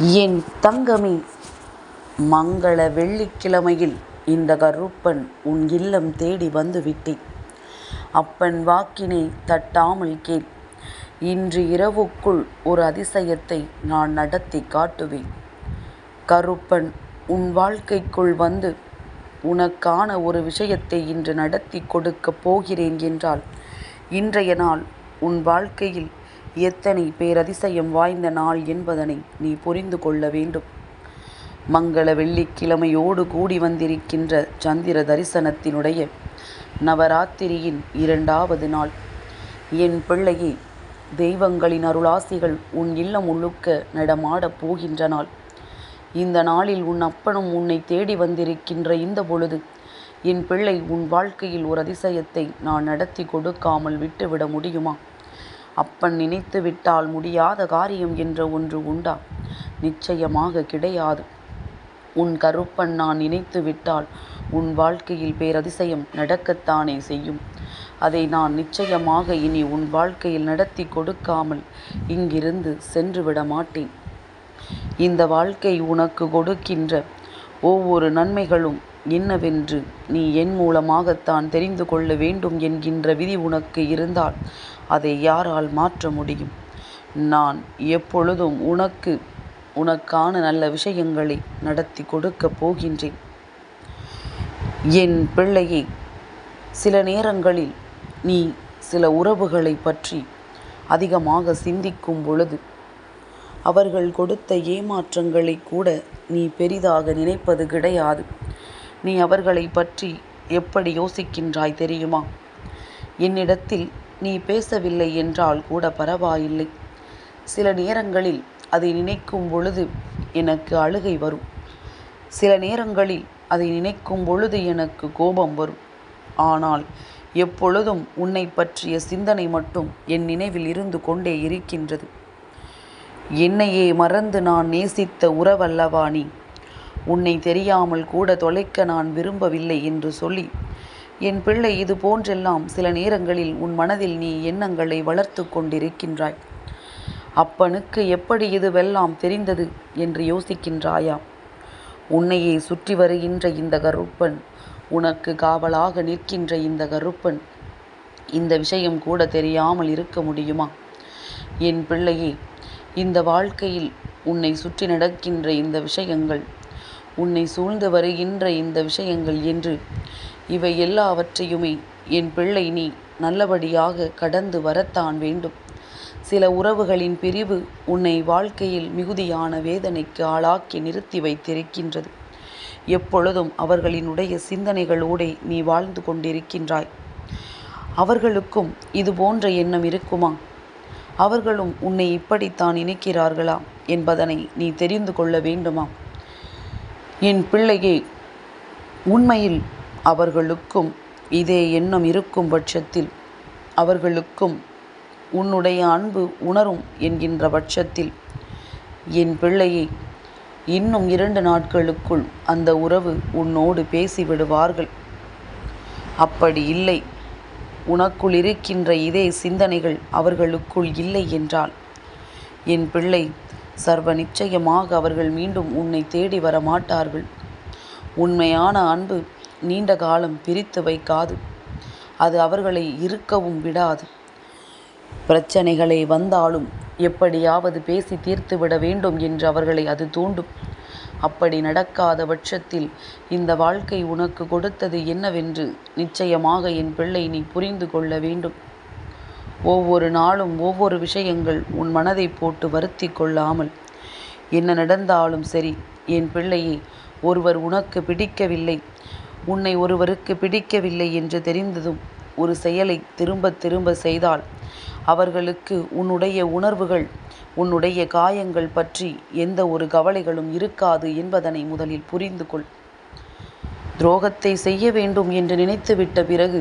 என் தங்கமே மங்கள வெள்ளிக்கிழமையில் இந்த கருப்பன் உன் இல்லம் தேடி வந்து விட்டேன். அப்பன் வாக்கினை தட்டாமல் கேள். இன்று இரவுக்குள் ஒரு அதிசயத்தை நான் நடத்தி காட்டுவேன். கருப்பன் உன் வாழ்க்கைக்குள் வந்து உனக்கான ஒரு விஷயத்தை இன்று நடத்தி கொடுக்கப் போகிறேன் என்றால் இன்றைய நாள் உன் வாழ்க்கையில் எத்தனை பேரதிசயம் வாய்ந்த நாள் என்பதனை நீ புரிந்து கொள்ள வேண்டும். மங்கள வெள்ளிக்கிழமையோடு கூடி வந்திருக்கின்ற சந்திர தரிசனத்தினுடைய நவராத்திரியின் இரண்டாவது நாள். என் பிள்ளையே தெய்வங்களின் அருளாசிகள் உன் இல்லம் முழுக்க நடமாடப் போகின்ற நாள். இந்த நாளில் உன் அப்பனும் உன்னை தேடி வந்திருக்கின்ற இந்த பொழுது என் பிள்ளை உன் வாழ்க்கையில் ஒரு அதிசயத்தை நான் நடத்தி கொடுக்காமல் விட்டுவிட முடியுமா? அப்பன் நினைத்து விட்டால் முடியாத காரியம் என்ற ஒன்று உண்டா? நிச்சயமாக கிடையாது. உன் கருப்பன் நான் நினைத்து விட்டால் உன் வாழ்க்கையில் பேரதிசயம் நடக்கத்தானே செய்யும். அதை நான் நிச்சயமாக இனி உன் வாழ்க்கையில் நடத்தி கொடுக்காமல் இங்கிருந்து சென்று விட மாட்டேன். இந்த வாழ்க்கை உனக்கு கொடுக்கின்ற ஒவ்வொரு நன்மைகளும் என்னவென்று நீ என் மூலமாகத்தான் தெரிந்து கொள்ள வேண்டும் என்கின்ற விதி உனக்கு இருந்தால் அதை யாரால் மாற்ற முடியும்? நான் எப்பொழுதும் உனக்கு உனக்கான நல்ல விஷயங்களை நடத்தி கொடுக்கப் போகின்றேன். என் பிள்ளையை சில நேரங்களில் நீ சில உறவுகளை பற்றி அதிகமாக சிந்திக்கும் பொழுது அவர்கள் கொடுத்த ஏமாற்றங்களை கூட நீ பெரிதாக நினைப்பது கிடையாது. நீ அவர்களை பற்றி எப்படி யோசிக்கின்றாய் தெரியுமா? என்னிடத்தில் நீ பேசவில்லை என்றால் கூட பரவாயில்லை. சில நேரங்களில் அதை நினைக்கும் பொழுது எனக்கு அழுகை வரும். சில நேரங்களில் அதை நினைக்கும் பொழுது எனக்கு கோபம் வரும். ஆனால் எப்பொழுதும் உன்னை பற்றிய சிந்தனை மட்டும் என் நினைவில் இருந்து கொண்டே இருக்கின்றது. என்னையே மறந்து நான் நேசித்த உறவல்லவா நீ? உன்னை தெரியாமல் கூட தொலைக்க நான் விரும்பவில்லை என்று சொல்லி என் பிள்ளை இது போன்றெல்லாம் சில நேரங்களில் உன் மனதில் நீ எண்ணங்களை வளர்த்து கொண்டிருக்கின்றாய். அப்பனுக்கு எப்படி இதுவெல்லாம் தெரிந்தது? என்று யோசிக்கின்றாயா. உன்னையே சுற்றி வருகின்ற இந்த கருப்பன் உனக்கு காவலாக நிற்கின்ற இந்த கருப்பன் இந்த விஷயம் கூட தெரியாமல் இருக்க முடியுமா? என் பிள்ளையே இந்த வாழ்க்கையில் உன்னை சுற்றி நடக்கின்ற இந்த விஷயங்கள் உன்னை சூழ்ந்து வருகின்ற இந்த விஷயங்கள் என்று. இவை எல்லாவற்றையுமே என் பிள்ளை நீ நல்லபடியாக கடந்து வரத்தான் வேண்டும். சில உறவுகளின் பிரிவு உன்னை வாழ்க்கையில் மிகுதியான வேதனைக்கு ஆளாக்கி நிறுத்தி வைத்திருக்கின்றது. எப்பொழுதும் அவர்களினுடைய சிந்தனைகளோடே நீ வாழ்ந்து கொண்டிருக்கின்றாய். அவர்களுக்கும் இது போன்ற எண்ணம் இருக்குமா? அவர்களும் உன்னை இப்படித்தான் நினைக்கிறார்களா என்பதனை நீ தெரிந்து கொள்ள வேண்டுமா? என் பிள்ளையே உண்மையில் அவர்களுக்கும் இதே எண்ணம் இருக்கும் பட்சத்தில் அவர்களுக்கும் உன்னுடைய அன்பு உணரும் என்கின்ற பட்சத்தில் என் பிள்ளையை இன்னும் இரண்டு நாட்களுக்குள் அந்த உறவு உன்னோடு பேசிவிடுவார்கள். அப்படி இல்லை. உனக்குள் இருக்கின்ற இதே சிந்தனைகள் அவர்களுக்குள் இல்லை என்றால் என் பிள்ளை சர்வ நிச்சயமாக அவர்கள் மீண்டும் உன்னை தேடி வர மாட்டார்கள் உண்மையான அன்பு நீண்ட காலம் பிரித்து வைக்காது. அது அவர்களை இருக்கவும் விடாது. பிரச்சனைகளை வந்தாலும் எப்படியாவது பேசி தீர்த்து விட வேண்டும் என்று அவர்களை அது தூண்டும். அப்படி நடக்காத பட்சத்தில் இந்த வாழ்க்கை உனக்கு கொடுத்தது என்னவென்று நிச்சயமாக என் பிள்ளை நீ புரிந்து கொள்ள வேண்டும். ஒவ்வொரு நாளும் ஒவ்வொரு விஷயங்கள் உன் மனதை போட்டு வருத்தி கொள்ளாமல். என்ன நடந்தாலும் சரி என் பிள்ளையை ஒருவர் உனக்கு பிடிக்கவில்லை. உன்னை ஒருவருக்கு பிடிக்கவில்லை என்று தெரிந்ததும் ஒரு செயலை திரும்ப திரும்ப செய்தால் அவர்களுக்கு உன்னுடைய உணர்வுகள் உன்னுடைய காயங்கள் பற்றி எந்த ஒரு கவலைகளும் இருக்காது என்பதனை முதலில் புரிந்து கொள் துரோகத்தை செய்ய வேண்டும் என்று நினைத்துவிட்ட பிறகு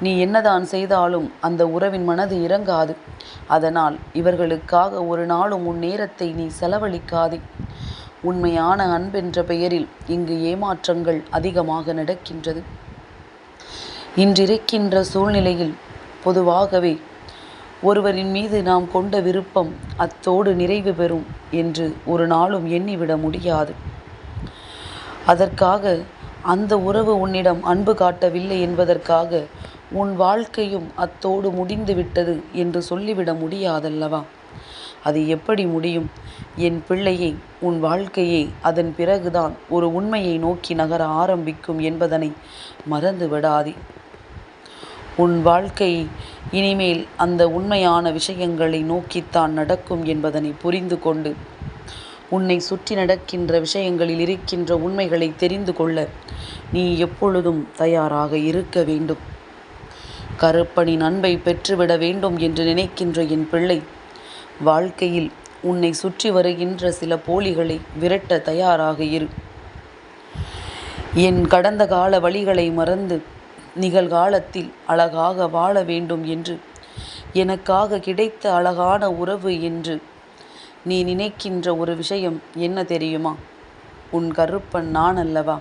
நீ என்னதான் செய்தாலும் அந்த உறவின் மனது இறங்காது. அதனால் இவர்களுக்காக ஒரு நாளும் உன் நேரத்தை நீ செலவழிக்காதே. உண்மையான அன்பென்ற பெயரில் இங்கு ஏமாற்றங்கள் அதிகமாக நடக்கின்றது. இன்றிருக்கின்ற சூழ்நிலையில் பொதுவாகவே ஒருவரின் மீது நாம் கொண்ட விருப்பம் அத்தோடு நிறைவு பெறும் என்று ஒரு நாளும் எண்ணிவிட முடியாது. அதற்காக அந்த உறவு உன்னிடம் அன்பு காட்டவில்லை என்பதற்காக உன் வாழ்க்கையும் அத்தோடு முடிந்து விட்டது என்று சொல்லிவிட முடியாதல்லவா? அது எப்படி முடியும்? என் பிள்ளையை உன் வாழ்க்கையே அதன் பிறகுதான் ஒரு உண்மையை நோக்கி நகர ஆரம்பிக்கும் என்பதனை மறந்து விடாதே. உன் வாழ்க்கை இனிமேல் அந்த உண்மையான விஷயங்களை நோக்கித்தான் நடக்கும் என்பதனை புரிந்து கொண்டு உன்னை சுற்றி நடக்கின்ற விஷயங்களில் இருக்கின்ற உண்மைகளை தெரிந்து கொள்ள நீ எப்பொழுதும் தயாராக இருக்க வேண்டும். கருப்பனின் அன்பை பெற்றுவிட வேண்டும் என்று நினைக்கின்ற என் பிள்ளை வாழ்க்கையில் உன்னை சுற்றி வருகின்ற சில போலிகளை விரட்ட தயாராக இரு. என் கடந்த கால வழிகளை மறந்து நிகழ்காலத்தில் அழகாக வாழ வேண்டும் என்று எனக்காக கிடைத்த அழகான உறவு என்று நீ நினைக்கின்ற ஒரு விஷயம் என்ன தெரியுமா? உன் கருப்பன் நான் அல்லவா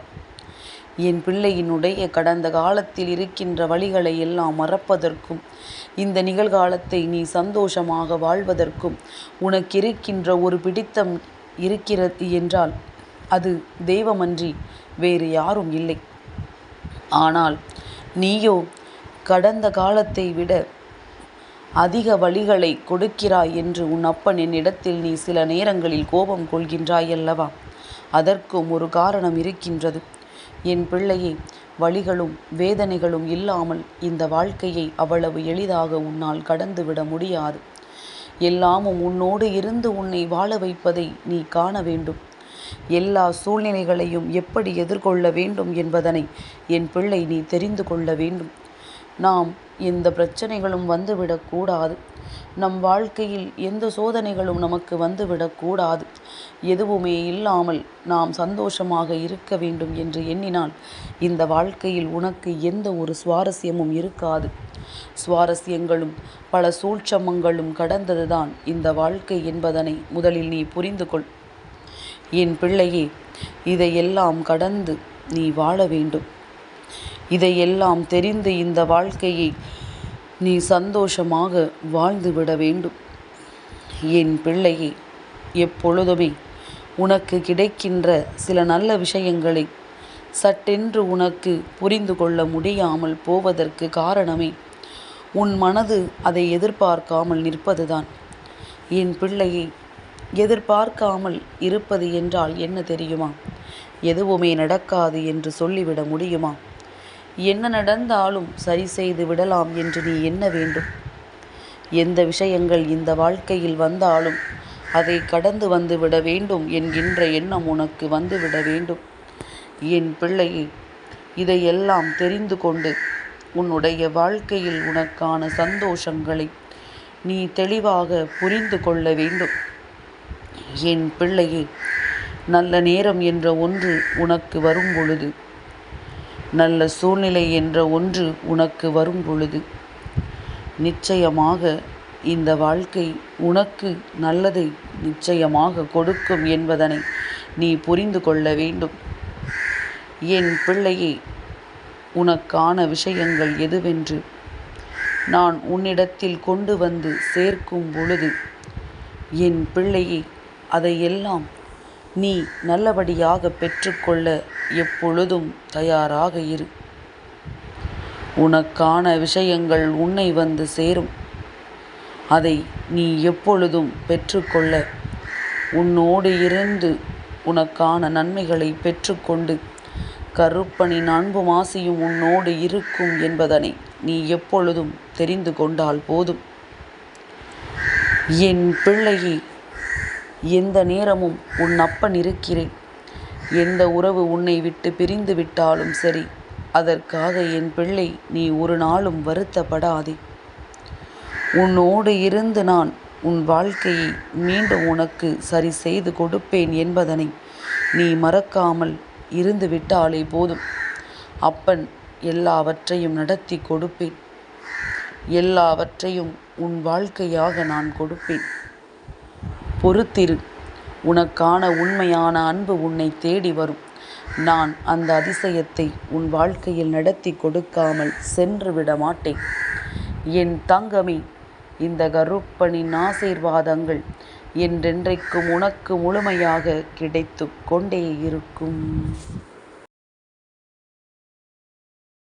என் பிள்ளையினுடைய கடந்த காலத்தில் இருக்கின்ற வழிகளை எல்லாம் மறப்பதற்கும் இந்த நிகழ்காலத்தை நீ சந்தோஷமாக வாழ்வதற்கும் உனக்கிருக்கின்ற ஒரு பிடித்தம் இருக்கிறது என்றால் அது தெய்வமன்றி வேறு யாரும் இல்லை. ஆனால் நீயோ கடந்த காலத்தை விட அதிக வழிகளை கொடுக்கிறாய் என்று உன் அப்பன் என்னிடத்தில் நீ சில நேரங்களில் கோபம் கொள்கின்றாய் அல்லவா அதற்கும் ஒரு காரணம் இருக்கின்றது. என் பிள்ளையே வழிகளும் வேதனைகளும் இல்லாமல் இந்த வாழ்க்கையை அவ்வளவு எளிதாக உன்னால் கடந்துவிட முடியாது. எல்லாமும் உன்னோடு இருந்து உன்னை வாழ வைப்பதை நீ காண வேண்டும். எல்லா சூழ்நிலைகளையும் எப்படி எதிர்கொள்ள வேண்டும் என்பதனை என் பிள்ளை நீ தெரிந்து கொள்ள வேண்டும். நாம் எந்த பிரச்சனைகளும் வந்துவிடக்கூடாது நம் வாழ்க்கையில் எந்த சோதனைகளும் நமக்கு வந்துவிடக்கூடாது எதுவுமே இல்லாமல் நாம் சந்தோஷமாக இருக்க வேண்டும் என்று எண்ணினால் இந்த வாழ்க்கையில் உனக்கு எந்த ஒரு சுவாரஸ்யமும் இருக்காது. சுவாரஸ்யங்களும் பல சூழ்ச்சமங்களும் கடந்ததுதான் இந்த வாழ்க்கை என்பதனை முதலில் நீ புரிந்து கொள் என் பிள்ளையே இதையெல்லாம் கடந்து நீ வாழ வேண்டும். இதையெல்லாம் தெரிந்து இந்த வாழ்க்கையை நீ சந்தோஷமாக வாழ்ந்துவிட வேண்டும். என் பிள்ளையே எப்பொழுதுமே உனக்கு கிடைக்கின்ற சில நல்ல விஷயங்களை சட்டென்று உனக்கு புரிந்து கொள்ள முடியாமல் போவதற்கு காரணமே உன் மனது அதை எதிர்பார்க்காமல் நிற்பதுதான். என் பிள்ளையை எதிர்பார்க்காமல் இருப்பது என்றால் என்ன தெரியுமா? எதுவுமே நடக்காது என்று சொல்லிவிட முடியுமா? என்ன நடந்தாலும் சரி செய்து விடலாம் என்று நீ எண்ண வேண்டும். எந்த விஷயங்கள் இந்த வாழ்க்கையில் வந்தாலும் அதை கடந்து வந்து விட வேண்டும் என்கின்ற எண்ணம் உனக்கு வந்துவிட வேண்டும். என் பிள்ளையை இதையெல்லாம் தெரிந்து கொண்டு உன்னுடைய வாழ்க்கையில் உனக்கான சந்தோஷங்களை நீ தெளிவாக புரிந்து கொள்ள வேண்டும். என் பிள்ளையை நல்ல நேரம் என்ற ஒன்று உனக்கு வரும் பொழுது நல்ல சூழ்நிலை என்ற ஒன்று உனக்கு வரும் பொழுது. நிச்சயமாக இந்த வாழ்க்கை உனக்கு நல்லதை நிச்சயமாக கொடுக்கும் என்பதனை நீ புரிந்து கொள்ள வேண்டும். என் பிள்ளையே உனக்கான விஷயங்கள் எதுவென்று நான் உன்னிடத்தில் கொண்டு வந்து சேர்க்கும் பொழுது என் பிள்ளையை அதையெல்லாம் நீ நல்லபடியாக பெற்றுக்கொள்ள எப்பொழுதும் தயாராக இரு. உனக்கான விஷயங்கள் உன்னை வந்து சேரும். அதை நீ எப்பொழுதும் பெற்றுக்கொள்ள. உன்னோடு இருந்து உனக்கான நன்மைகளை பெற்றுக்கொண்டு கருப்பனின் அன்பு மாசியும் உன்னோடு இருக்கும் என்பதனை நீ எப்பொழுதும் தெரிந்து கொண்டால் போதும். என் பிள்ளையை எந்த நேரமும் உன் அப்பன் இருக்கிறேன். எந்த உறவு உன்னை விட்டு பிரிந்து விட்டாலும் சரி அதற்காக என் பிள்ளை நீ ஒரு நாளும் வருத்தப்படாதே. உன்னோடு இருந்து நான் உன் வாழ்க்கையை மீண்டும் உனக்கு சரி செய்து கொடுப்பேன் என்பதனை நீ மறக்காமல் இருந்து விட்டாலே போதும். அப்பன் எல்லாவற்றையும் நடத்தி கொடுப்பேன். எல்லாவற்றையும் உன் வாழ்க்கையாக நான் கொடுப்பேன். பொறுத்திரு. உனக்கான உண்மையான அன்பு உன்னை தேடி வரும். நான் அந்த அதிசயத்தை உன் வாழ்க்கையில் நடத்தி கொடுக்காமல் சென்று விட மாட்டேன். என் தங்கமே இந்த கருப்பனின் ஆசீர்வாதங்கள் என்றென்றைக்கும் உனக்கு முழுமையாக கிடைத்து கொண்டே இருக்கும்.